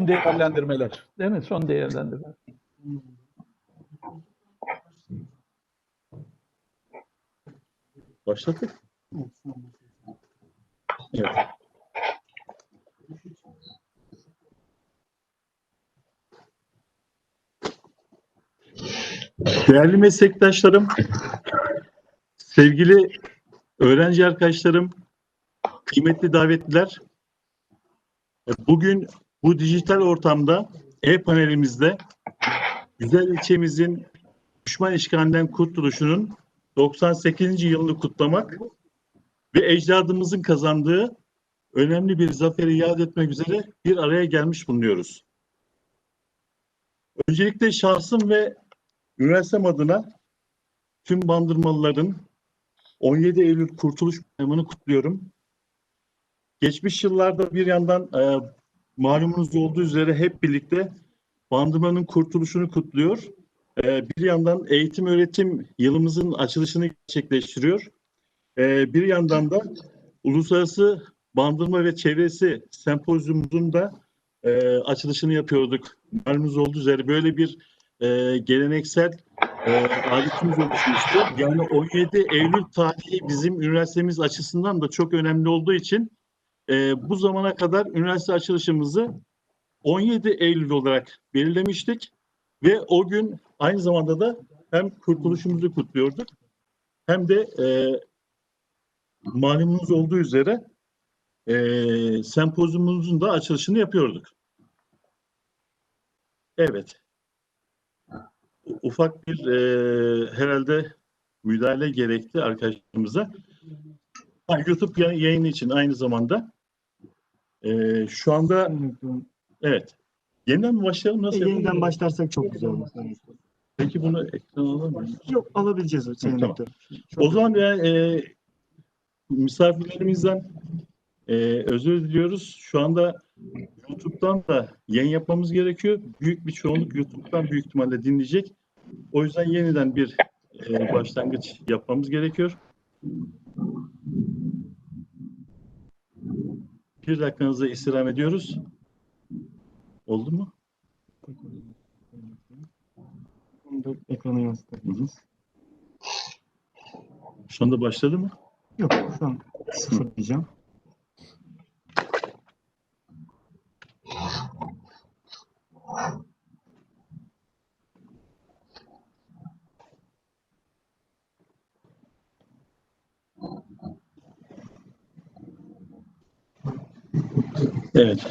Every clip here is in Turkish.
değerlendirmeler. Değil mi? Son değerlendirme. Başladık. Değerli meslektaşlarım, sevgili öğrenci arkadaşlarım, kıymetli davetliler, bugün bu dijital ortamda e-panelimizde güzel ilçemizin düşman işgalinden kurtuluşunun 98. yılını kutlamak ve ecdadımızın kazandığı önemli bir zaferi yad etmek üzere bir araya gelmiş bulunuyoruz. Öncelikle şahsım ve üniversitem adına tüm bandırmalıların 17 Eylül Kurtuluş Bayramı'nı kutluyorum. Geçmiş yıllarda bir yandan e, malumunuz olduğu üzere hep birlikte bandırmanın kurtuluşunu kutluyor. E, bir yandan eğitim öğretim yılımızın açılışını gerçekleştiriyor. E, bir yandan da Uluslararası Bandırma ve Çevresi Sempozyumumuzun da e, açılışını yapıyorduk. Malumunuz olduğu üzere böyle bir e, geleneksel e, adetimiz oluşmuştu. Yani 17 Eylül tarihi bizim üniversitemiz açısından da çok önemli olduğu için e, bu zamana kadar üniversite açılışımızı 17 Eylül olarak belirlemiştik ve o gün aynı zamanda da hem kurtuluşumuzu kutluyorduk hem de e, malumunuz olduğu üzere e, sempozyumumuzun da açılışını yapıyorduk. Evet. Ufak bir e, herhalde müdahale gerekti arkadaşlarımıza. Ha, YouTube yay- yayını için aynı zamanda e, şu anda evet. Yeniden mi başlayalım? Nasıl yapalım? Yeniden başlarsak çok güzel olur. Peki bunu ekrana alır mıyız? Yok alabileceğiz Sayın Tamam. O zaman ben e, misafirlerimizden e, özür diliyoruz. Şu anda YouTube'dan da yayın yapmamız gerekiyor. Büyük bir çoğunluk YouTube'dan büyük ihtimalle dinleyecek. O yüzden yeniden bir e, başlangıç yapmamız gerekiyor. Bir dakikanızı istirham ediyoruz. Oldu mu? Ekrana yansıtabiliriz. Şu anda başladı mı? Yok şu an sıfırlayacağım. Evet.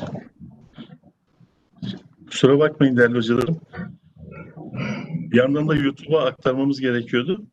Kusura bakmayın değerli hocalarım. Bir yandan da YouTube'a aktarmamız gerekiyordu.